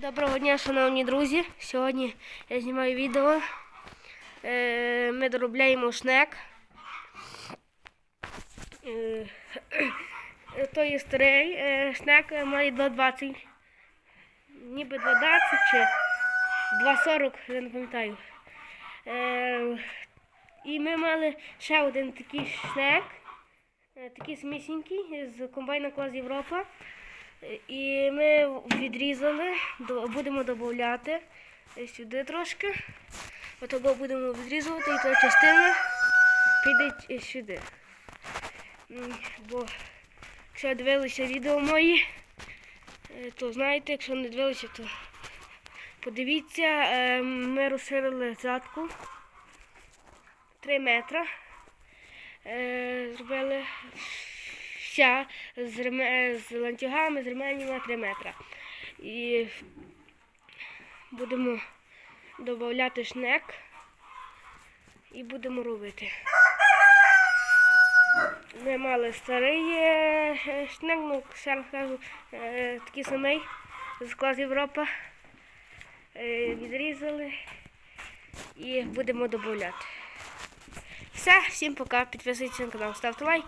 Доброго дня, шановні друзі. Сьогодні я знімаю відео. Е, Ми доробляємо шнек. Е, То є старий е, шнек е, має 2,20. Ніби 2,20 чи 2,40, я не пам'ятаю. Е, І ми мали ще один такий шнек, е, такий смісінький з комбайна клас Європа. І ми відрізали, будемо додати сюди трошки. Отого будемо відрізувати, і та частина піде сюди. Бо якщо дивилися відео мої, е, то знаєте, якщо не дивилися, то подивіться, Е, ми розширили задку 3 метра. Е, Зробили вся з, з ланцюгами, з ременями 3 метра. І будемо додати шнек і будемо робити. Ми мали старий е, шнек, ну, ще раз кажу, е, такий самий з клас Європа. Е, Відрізали і будемо додати. Все, всім пока. Підписуйтесь на канал, ставте лайк.